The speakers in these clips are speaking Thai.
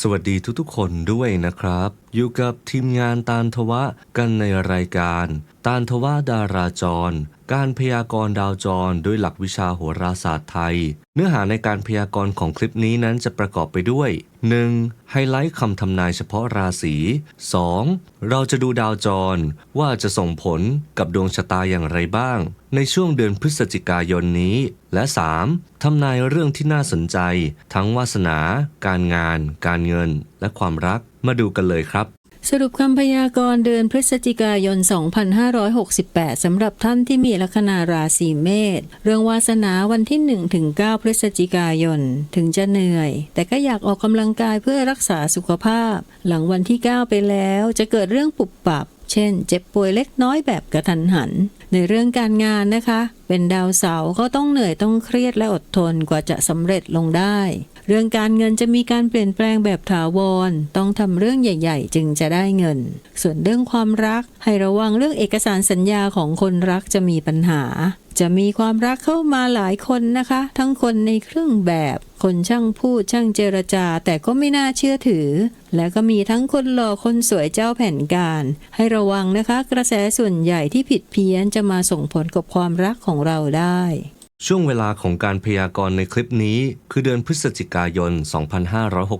สวัสดีทุกๆคนด้วยนะครับ อยู่กับทีมงานตาลทวะกันในรายการ ตาลทวะดาราจร การพยากรณ์ดาวจรด้วยหลักวิชาโหราศาสตร์ไทย เนื้อหาในการพยากรณ์ของคลิปนี้นั้นจะประกอบไปด้วย 1. ไฮไลท์คำทำนายเฉพาะราศี 2. เราจะดูดาวจร ว่าจะส่งผลกับดวงชะตาอย่างไรบ้าง ในช่วงเดือนพฤศจิกายนนี้ และ 3. ทำนายเรื่องที่น่าสนใจ ทั้งวาสนา การงาน การเงิน และความรักมาดูกันเลยครับ สรุปคำพยากรณ์เดือนพฤศจิกายน 2568 สำหรับท่านที่มีลัคนาราศีเมษ เรื่องวาสนาวันที่1ถึง9พฤศจิกายน ถึงจะเหนื่อย แต่ก็อยากออกกำลังกายเพื่อรักษาสุขภาพ หลังวันที่ 9 ไปแล้วจะเกิดเรื่องปุบปับ เช่น เจ็บป่วยเล็กน้อยแบบกระทันหัน ในเรื่องการงานนะคะ เป็นดาวเสาร์ก็ต้องเหนื่อยต้องเครียดและอดทนกว่าจะสำเร็จลงได้ เรื่องการเงินจะมีการเปลี่ยนแปลงแบบถาวร ต้องทำเรื่องใหญ่ ๆ จึงจะได้เงิน ส่วนเรื่องความรัก ให้ระวังเรื่องเอกสารสัญญาของคนรักจะมีปัญหา จะมีความรักเข้ามาหลายคนนะคะ ทั้งคนในเครื่องแบบ คนช่างพูดช่างเจรจา แต่ก็ไม่น่าเชื่อถือ และก็มีทั้งคนหล่อคนสวยเจ้าแผนการ ให้ระวังนะคะ กระแสส่วนใหญ่ที่ผิดเพี้ยนจะมาส่งผลกับความรักของเราได้ ช่วงเวลาของการพยากรณ์ในคลิปนี้ คือเดือนพฤศจิกายน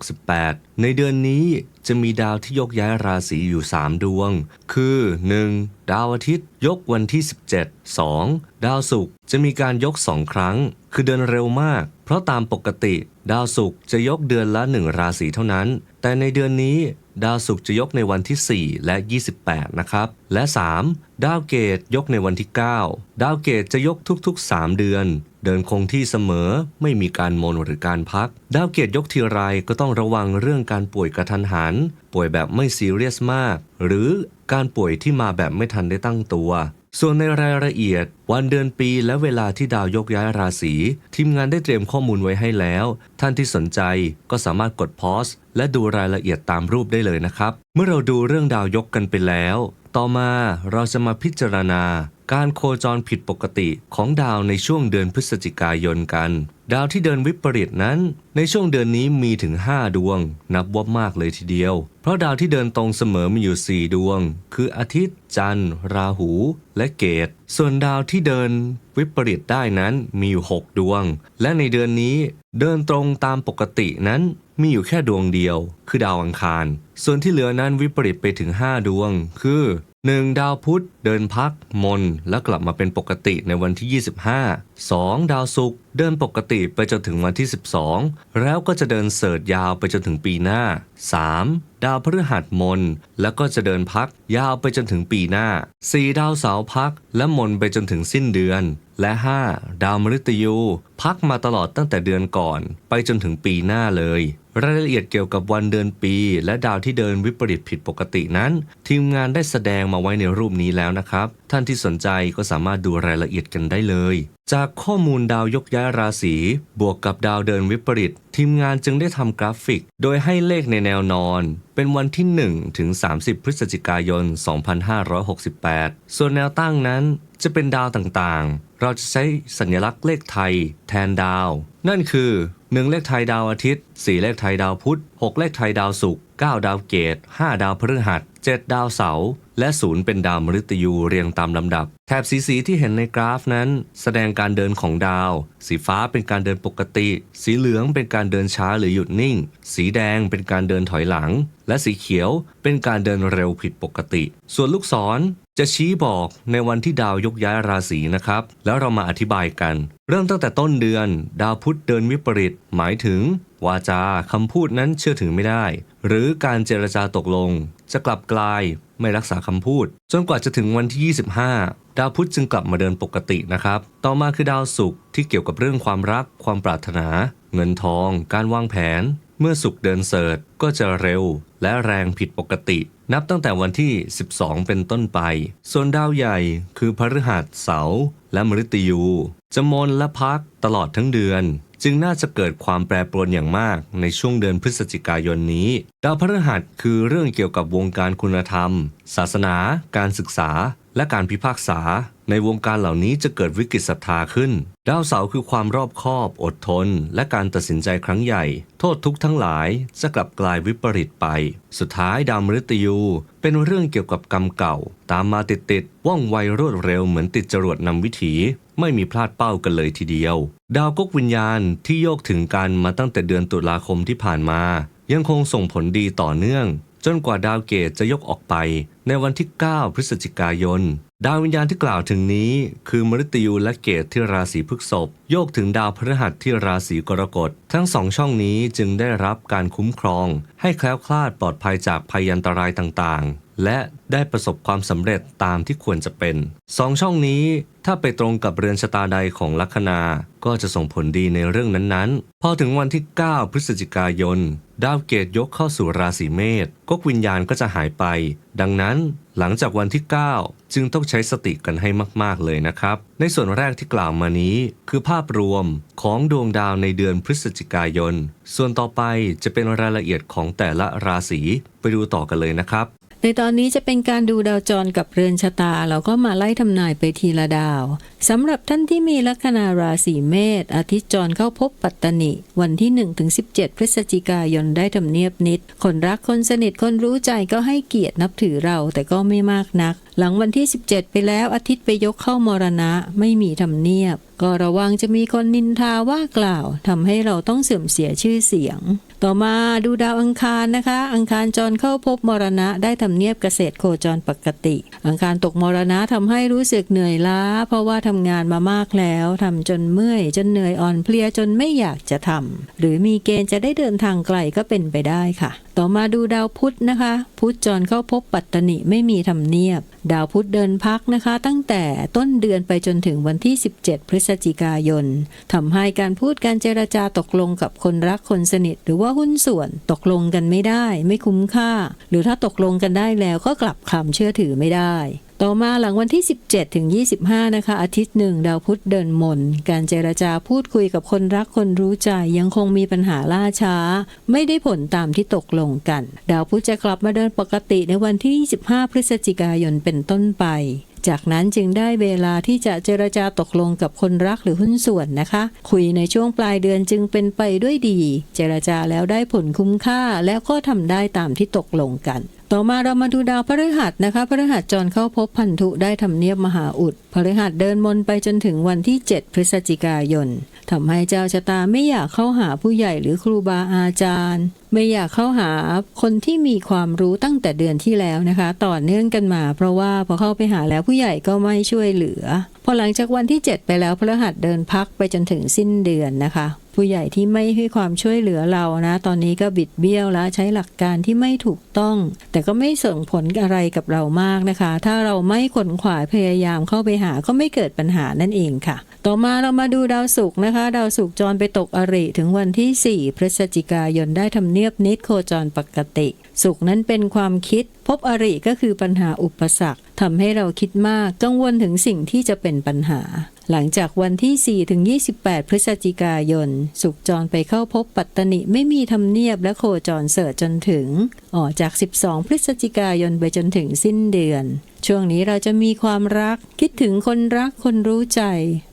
2568 ในเดือนนี้จะมีดาวที่ยกย้ายราศีอยู่ 3 ดวง คือ 1. ดาวอาทิตย์ยกวันที่ 17 2. ดาวศุกร์จะมีการยก 2 ครั้ง คือเดินเร็วมาก เพราะตามปกติ ดาวศุกร์จะยกเดือนละ 1 ราศีเท่านั้น แต่ในเดือนนี้ดาวศุกร์จะยกในวันที่ 4 และ 28 นะครับ และ 3. ดาวเกตยกในวันที่ 9 ดาวเกตจะยกทุกๆ 3 เดือน เดินคงที่เสมอไม่มีการโมนหรือการพัก ดาวเกตยกทีไรก็ต้องระวังเรื่องการป่วยกระทันหัน ป่วยแบบไม่ซีเรียสมาก หรือการป่วยที่มาแบบไม่ทันได้ตั้งตัว ส่วนในรายละเอียด วันเดือนปีและเวลาที่ดาวยกย้ายราศีทีมงานได้เตรียมข้อมูลไว้ให้แล้ว ท่านที่สนใจก็สามารถกดพอสและดูรายละเอียดตามรูปได้เลยนะครับ เมื่อเราดูเรื่องดาวยกกันไปแล้ว ต่อมาเราจะมาพิจารณา การโคจรผิดปกติของดาวในช่วงเดือนพฤศจิกายนกัน ดาวที่เดินวิปริตนั้น ในช่วงเดือนนี้มีถึง 5 ดวง นับว่ามากเลยทีเดียว เพราะดาวที่เดินตรงเสมอมีอยู่ 4 ดวง คืออาทิตย์ จันทร์ ราหู และเกต ส่วนดาวที่เดินวิปริตได้นั้นมีอยู่ 6 ดวง และในเดือนนี้เดินตรงตามปกตินั้นมีอยู่แค่ดวงเดียว คือดาวอังคาร ส่วนที่เหลือนั้นวิปริตไปถึง 5 ดวง คือ หนึ่งดาวพุธเดินพักมนและกลับมาเป็นปกติในวันที่ 25 2. ดาวศุกร์ เดินปกติไปจนถึงวันที่ 12 แล้วก็จะเดินเสิร์ชยาวไปจนถึงปีหน้า 3. ดาวพฤหัสมน แล้วก็จะเดินพักยาวไปจนถึงปีหน้า 4. ดาวเสาร์พักและมนไปจนถึงสิ้นเดือน และ 5. ดาวมฤตยู พักมาตลอดตั้งแต่เดือนก่อน ไปจนถึงปีหน้าเลย รายละเอียดเกี่ยวกับวันเดือนปี และดาวที่เดินวิปริตผิดปกตินั้น ทีมงานได้แสดงมาไว้ในรูปนี้แล้วนะครับ ท่านที่สนใจก็สามารถดูรายละเอียดกันได้เลย จากข้อมูลดาวยกย้ายราศีบวกกับดาวเดินวิปริต ทีมงานจึงได้ทำกราฟิก โดยให้เลขในแนวนอน เป็นวันที่ 1 ถึง 30 พฤศจิกายน 2568 ส่วนแนวตั้งนั้นจะเป็นดาวต่างๆ เราจะใช้สัญลักษณ์เลขไทย แทนดาว นั่นคือ 1 เลขไทยดาวอาทิตย์ 4 เลขไทยดาวพุธ 6 เลขไทยดาวศุกร์ 9 ดาวเกต 5 ดาวพฤหัส 7 ดาวเสาร์ และศูนย์เป็นดาวมฤตยูเรียงตามลำดับ แถบสีสีที่เห็นในกราฟนั้น แสดงการเดินของดาว สีฟ้าเป็นการเดินปกติ สีเหลืองเป็นการเดินช้าหรือหยุดนิ่ง สีแดงเป็นการเดินถอยหลัง และสีเขียวเป็นการเดินเร็วผิดปกติ ส่วนลูกศรจะชี้บอกในวันที่ดาวยกย้ายราศีนะครับ แล้วเรามาอธิบายกัน เริ่มตั้งแต่ต้นเดือน ดาวพุธเดินวิปริต หมายถึง วาจาคำพูดนั้นเชื่อถือไม่ได้ หรือการเจรจาตกลง จะกลับกลาย ไม่รักษาคำพูด จนกว่าจะถึงวันที่ 25 ดาวพุธจึงกลับมาเดินปกตินะครับ ต่อมาคือดาวศุกร์ที่เกี่ยวกับเรื่องความรัก ความปรารถนา เงินทอง การวางแผน เมื่อศุกร์เดินเสิร์ชก็จะเร็ว และแรงผิดปกติ นับตั้งแต่วันที่ 12 เป็นต้นไป ส่วนดาวใหญ่คือพฤหัสเสาร์และมฤตยู จะมนและพักตลอดทั้งเดือน จึงน่าจะเกิดความแปรปรวนอย่างมากในช่วงเดือนพฤศจิกายนนี้ ดาวพฤหัสคือเรื่องเกี่ยวกับวงการคุณธรรม ศาสนา การศึกษา และการพิพากษา ในวงการเหล่านี้จะเกิดวิกฤตศรัทธาขึ้น ดาวเสาร์คือความรอบคอบ อดทน และการตัดสินใจครั้งใหญ่ โทษทุกข์ทั้งหลายจะกลับกลายวิปริตไป สุดท้ายดาวมฤตยู เป็นเรื่องเกี่ยวกับกรรมเก่า ตามมาติดๆว่องไวรวดเร็วเหมือนติดจรวดนำวิถี ไม่มีพลาดเป้ากันเลยทีเดียว ดาวกกวิญญาณที่โยกถึงกันมาตั้งแต่เดือนตุลาคมที่ผ่านมา ยังคงส่งผลดีต่อเนื่อง จนกว่าดาวเกตจะยกออกไป ในวันที่ 9 พฤศจิกายน ดาววิญญาณที่กล่าวถึงนี้ คือมฤตยูและเกตที่ราศีพฤษภโยกถึงดาวพฤหัสที่ราศีกรกฎทั้งสองช่องนี้จึงได้รับการคุ้มครอง ให้แคล้วคลาดปลอดภัยจากภัยอันตรายต่างๆ และได้ประสบความสำเร็จตามที่ควรจะเป็นสองช่องนี้ถ้าไปตรงกับเรือนชะตาใดของลัคนา ก็จะส่งผลดีในเรื่องนั้นๆ พอถึงวันที่ 9 พฤศจิกายน ดาวเกตยกเข้าสู่ราศีเมษกกวิญญาณก็จะหายไป ดังนั้นหลังจากวันที่ 9 จึงต้องใช้สติกันให้มาก ๆ เลยนะครับ ในส่วนแรกที่กล่าวมานี้ คือภาพรวมของดวงดาวในเดือนพฤศจิกายน ส่วนต่อไปจะเป็นรายละเอียดของแต่ละราศีไปดูต่อกันเลยนะครับ ในตอนนี้จะเป็นการดูดาวจรกับเรือนชะตา เราก็มาไล่ทำนายไปทีละดาวสำหรับท่านที่มีลัคนาราศีเมษอาทิตย์จรเข้าพบปัตตนิ วันที่1ถึง17 พฤศจิกายนได้ทำเนียบนิด คนรักคนสนิทคนรู้ใจก็ให้เกียรตินับถือเราแต่ก็ไม่มากนัก หลังวันที่ 17 ไปแล้วอาทิตย์ไปยกเข้ามรณะ ไม่มีทำเนียบ ก็ระวังจะมีคนนินทาว่ากล่าวทำให้เราต้องเสื่อมเสียชื่อเสียง ต่อมาดูดาวอังคารนะคะ อังคารจรเข้าพบมรณะ ได้ทำเนียบเกษตรโคจรปกติ อังคารตกมรณะทำให้รู้สึกเหนื่อยล้า เพราะว่าทำงานมามากแล้วทำจนเมื่อย จนเหนื่อยอ่อนเพลียจนไม่อยากจะทำหรือมีเกณฑ์จะได้เดินทางไกลก็เป็นไปได้ค่ะ ต่อมาดูดาวพุธนะคะ พุธจรเข้าพบปัตตนิไม่มีทำเนียบ ดาวพุธเดินพักนะคะ ตั้งแต่ต้นเดือนไปจนถึงวันที่ 17 พฤศจิกายนทำให้การพูดการเจรจาตกลงกับคนรักคนสนิท หรือว่าหุ้นส่วนตกลงกันไม่ได้ ไม่คุ้มค่า หรือถ้าตกลงกันได้แล้วก็กลับคำเชื่อถือไม่ได้ ต่อมาหลังวันที่ 17ถึง25 นะคะ อาทิตย์หนึ่งดาวพุธเดินมน การเจรจาพูดคุยกับคนรักคนรู้ใจยังคงมีปัญหาล่าช้า ไม่ได้ผลตามที่ตกลงกัน ดาวพุธจะกลับมาเดินปกติในวันที่ 25 พฤศจิกายนเป็นต้นไป จากนั้นจึงได้เวลาที่จะเจรจาตกลงกับคนรักหรือหุ้นส่วนนะคะ คุยในช่วงปลายเดือนจึงเป็นไปด้วยดี เจรจาแล้วได้ผลคุ้มค่าแล้วก็ทำได้ตามที่ตกลงกันต่อมาเรามาดูดาวพฤหัสนะคะพฤหัสจรเข้าพบพันธุได้ทำเนียบมหาอุดพฤหัสเดินมนไปจนถึงวันที่ 7 พฤศจิกายน ทำให้เจ้าชะตาไม่อยากเข้าหาผู้ใหญ่หรือครูบาอาจารย์ ไม่อยากเข้าหาคนที่มีความรู้ตั้งแต่เดือนที่แล้วนะคะ ต่อเนื่องกันมา เพราะว่าพอเข้าไปหาแล้วผู้ใหญ่ก็ไม่ช่วยเหลือ พอหลังจากวันที่ 7 ไปแล้วพฤหัสเดินพักไปจนถึงสิ้นเดือนนะคะ ผู้ใหญ่ที่ไม่ให้ความช่วยเหลือเรานะ ตอนนี้ก็บิดเบี้ยวแล้วใช้หลักการที่ไม่ถูกต้อง แต่ก็ไม่ส่งผลอะไรกับเรามากนะคะ ถ้าเราไม่ขนขวายพยายามเข้าไปหาก็ไม่เกิดปัญหานั่นเองค่ะ ต่อมาเรามาดูดาวศุกร์นะคะ ดาวศุกร์จรไปตกอริถึงวันที่ 4 พฤศจิกายนได้ทำเนียบนิดโคจรปกติสุขนั้นเป็นความคิด พบอริก็คือปัญหาอุปสรรคทำให้เราคิดมากกังวลถึงสิ่งที่จะเป็นปัญหา หลังจากวันที่ 4 ถึง 28 พฤศจิกายน สุขจรไปเข้าพบปัตตนิไม่มีทำเนียบและโคจรเสริฐจนถึงออกจาก 12 พฤศจิกายนไปจนถึงสิ้นเดือน ช่วงนี้เราจะมีความรักคิดถึงคนรักคนรู้ใจ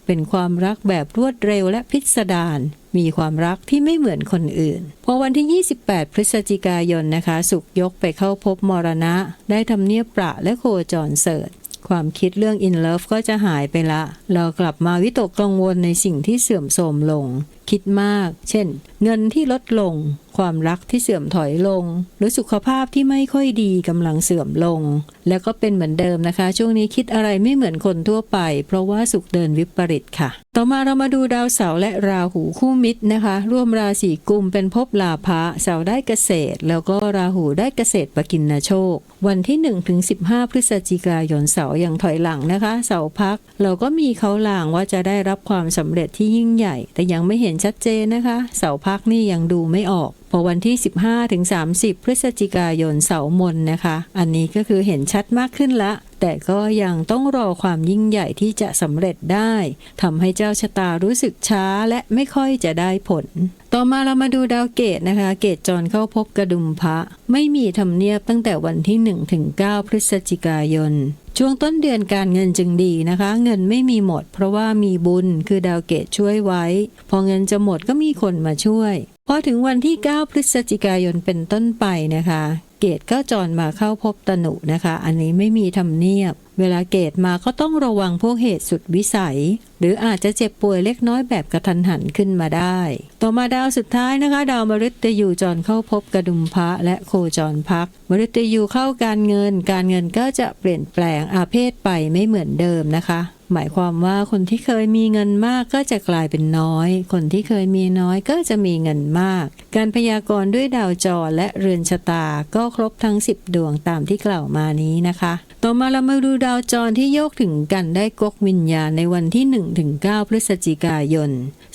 เป็นความรักแบบรวดเร็วและพิสดาร มีความรักที่ไม่เหมือนคนอื่น พอวันที่ 28 พฤศจิกายนนะคะ สุขยกไปเข้าพบมรณะ ได้ทำเนียบประและโคจรเสริฐความคิดเรื่อง in love ก็จะหายไปละ เรากลับมาวิตกกังวลในสิ่งที่เสื่อมโทรมลงคิดมาก เช่น เงินที่ลดลง ความรักที่เสื่อมถอยลง หรือสุขภาพที่ไม่ค่อยดีกำลังเสื่อมลง แล้วก็เป็นเหมือนเดิมนะคะ ช่วงนี้คิดอะไรไม่เหมือนคนทั่วไป เพราะว่าสุขเดินวิปริตค่ะ ต่อมาเรามาดูดาวเสาร์และราหูคู่มิตรนะคะ ร่วมราศีกุมเป็นภพลาภะเสาร์ได้เกษตร แล้วก็ราหูได้เกษตรปกินนโชค วันที่1ถึง15 พฤศจิกายนเสาร์อย่างถอยหลังนะคะ เสาร์พัก เราก็มีเขาลางว่าจะได้รับความสำเร็จที่ยิ่งใหญ่ แต่ยังไม่เห็นนชัดเจนนะคะ เสาพักนี่ยังดูไม่ออก พอวันที่ 15ถึง30 พฤศจิกายนเสามนนะคะ อันนี้ก็คือเห็นชัดมากขึ้นละ แต่ก็ยังต้องรอความยิ่งใหญ่ที่จะสำเร็จได้ทำให้เจ้าชะตารู้สึกช้าและไม่ค่อยจะได้ผล ต่อมาเรามาดูดาวเกตนะคะ เกตจรเข้าพบกระดุมพระ ไม่มีทำเนียบตั้งแต่วันที่1ถึง9พฤศจิกายน ช่วงต้นเดือนการเงินจึงดีนะคะ เงินไม่มีหมด เพราะว่ามีบุญคือดาวเกตช่วยไว้ พอเงินจะหมดก็มีคนมาช่วย พอถึงวันที่ 9 พฤศจิกายนเป็นต้นไปนะคะ เกตก็จรมาเข้าพบตนุนะคะ อันนี้ไม่มีทำเนียบ เวลาเกตมาก็ต้องระวังพวกเหตุสุดวิสัย หรืออาจจะเจ็บป่วยเล็กน้อยแบบกระทันหันขึ้นมาได้ ต่อมาดาวสุดท้ายนะคะ ดาวมฤตยูจรเข้าพบกระดุมพระและโคจรพัก มฤตยูเข้าการเงิน การเงินก็จะเปลี่ยนแปลงอาเพศไปไม่เหมือนเดิมนะคะ หมายความว่าคนที่เคยมีเงินมากก็จะกลายเป็นน้อย คนที่เคยมีน้อยก็จะมีเงินมาก การพยากรณ์ด้วยดาวจรและเรือนชะตาก็ครบทั้ง 10 ดวงตามที่กล่าวมานี้นะคะ ต่อมาเรามาดูดาวจรที่โยกถึงกันได้กกวิญญาณในวันที่1ถึง9พฤศจิกายน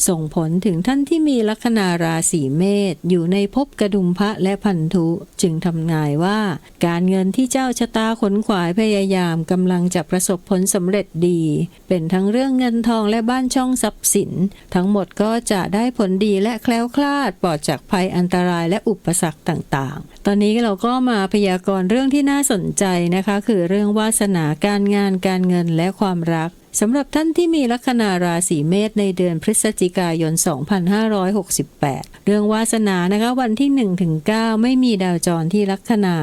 ส่งผลถึงท่านที่มีลัคนาราศีเมษอยู่ในภพกระดุมพระและพันธุจึงทำนายว่า การเงินที่เจ้าชะตาขนขวายพยายามกำลังจะประสบผลสำเร็จดีเป็นทั้งเรื่องเงินทองและบ้านช่องทรัพย์สิน ทั้งหมดก็จะได้ผลดีและแคล้วคลาดปลอดจากภัยอันตรายและอุปสรรคต่างๆ ตอนนี้เราก็มาพยากรณ์เรื่องที่น่าสนใจนะคะ คือเรื่องวาสนาการงานการเงินและความรัก สำหรับท่านที่มีลัคนาราศีเมษในเดือนพฤศจิกายน 2568 เรื่องวาสนานะคะวันที่1ถึง9ไม่มีดาวจรที่ลัคนา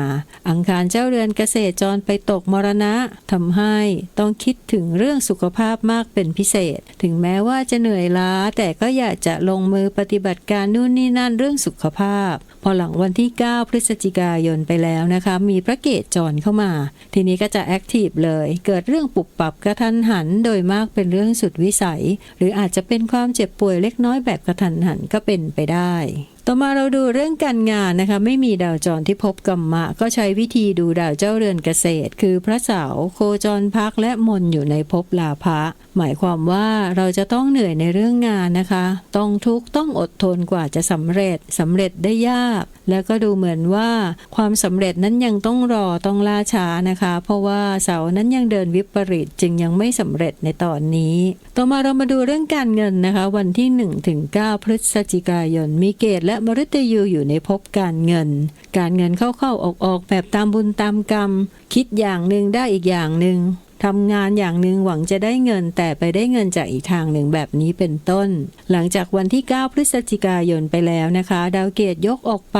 อังคารเจ้าเรือนเกษตรจรไปตกมรณะทำให้ต้องคิดถึงเรื่องสุขภาพมากเป็นพิเศษ ถึงแม้ว่าจะเหนื่อยล้า แต่ก็อยากจะลงมือปฏิบัติการนู่นนี่นั่นเรื่องสุขภาพ พอหลังวันที่ 9 พฤศจิกายนไปแล้วนะคะมีพระเกตจรเข้ามา ทีนี้ก็จะแอคทีฟเลย เกิดเรื่องปุบปับกระทันหันโดยมากเป็นเรื่องสุดวิสัย หรืออาจจะเป็นความเจ็บป่วยเล็กน้อยแบบกระทันหันก็เป็นไปได้ ต่อมาเราดูเรื่องการงานนะคะ ไม่มีดาวจรที่พบกรรมะ ก็ใช้วิธีดูดาวเจ้าเรือนเกษตร คือพระเสาโคจรพักและมนอยู่ในภพลาภะหมายความว่าเราจะต้องเหนื่อยในเรื่องงานนะคะ ต้องทุกข์ต้องอดทนกว่าจะสำเร็จสำเร็จได้ยาก แล้วก็ดูเหมือนว่าความสำเร็จนั้นยังต้องรอต้องล่าช้านะคะ เพราะว่าเสานั้นยังเดินวิปริตจึงยังไม่สำเร็จในตอนนี้ ต่อมาเรามาดูเรื่องการเงินนะคะ วันที่1ถึง9พฤศจิกายนมีเกตและมฤตยูอยู่ในภพการเงิน การเงินเข้าๆออกๆแบบตามบุญตามกรรม คิดอย่างหนึ่งได้อีกอย่างหนึ่งทำงานอย่างหนึ่งหวังจะได้เงินแต่ไปได้เงินจากอีกทางหนึ่งแบบนี้เป็นต้น หลังจากวันที่ 9 พฤศจิกายนไปแล้วนะคะ ดาวเกตยกออกไป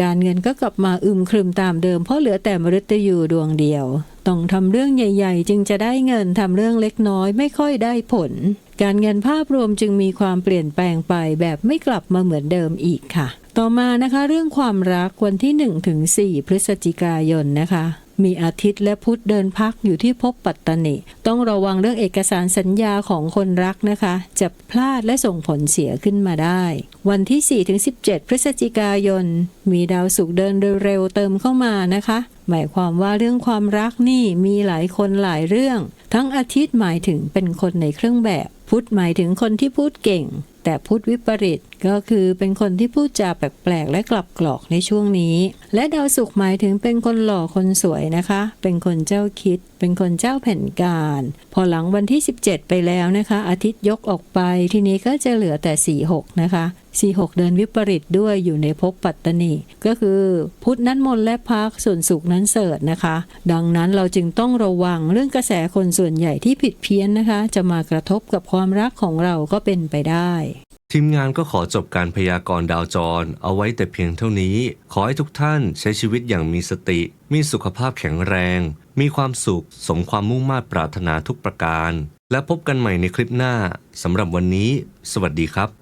การเงินก็กลับมาอึมครึมตามเดิมเพราะเหลือแต่มฤตยูดวงเดียว ต้องทำเรื่องใหญ่ ๆ จึงจะได้เงินทำเรื่องเล็กน้อยไม่ค่อยได้ผล การเงินภาพรวมจึงมีความเปลี่ยนแปลงไปแบบไม่กลับมาเหมือนเดิมอีกค่ะ ต่อมานะคะเรื่องความรักวันที่1ถึง4พฤศจิกายนนะคะมีอาทิตย์และพุธเดินพักอยู่ที่ภพปัตตนิต้องระวังเรื่องเอกสารสัญญาของคนรักนะคะ จะพลาดและส่งผลเสียขึ้นมาได้ วันที่4ถึง17 พฤศจิกายน มีดาวศุกร์เดินเร็วๆเติมเข้ามานะคะ หมายความว่าเรื่องความรักนี่มีหลายคนหลายเรื่อง ทั้งอาทิตย์หมายถึงเป็นคนในเครื่องแบบ พุธหมายถึงคนที่พูดเก่ง แต่พุธวิปริตก็คือเป็นคนที่พูดจาแปลกๆและกลับกรอกในช่วงนี้ และดาวศุกร์หมายถึงเป็นคนหล่อคนสวยนะคะ เป็นคนเจ้าคิด เป็นคนเจ้าแผ่นการ พอหลังวันที่ 17 ไปแล้วนะคะ อาทิตย์ยกออกไป ทีนี้ก็จะเหลือแต่ 46 นะคะ 46เดินวิปริตด้วยอยู่ในภพปัตตนีก็คือพุทธนั้นมนและพักส่วนสุกร์นั้นเสริฐนะคะ ดังนั้นเราจึงต้องระวังเรื่องกระแสคนส่วนใหญ่ที่ผิดเพี้ยนนะคะ จะมากระทบกับความรักของเราก็เป็นไปได้ทีมงานก็ขอจบการพยากรณ์ดาวจร เอาไว้แต่เพียงเท่านี้ ขอให้ทุกท่านใช้ชีวิตอย่างมีสติ มีสุขภาพแข็งแรง มีความสุข สมความมุ่งมา่ปรารถนาทุกประการ และพบกันใหม่ในคลิปหน้าสำหรับวันนี้ สวัสดีครับ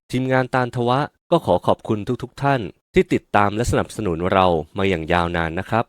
ทีมงานตาลทวะก็ขอขอบคุณทุกๆท่านที่ติดตามและสนับสนุนเรามาอย่างยาวนานนะครับ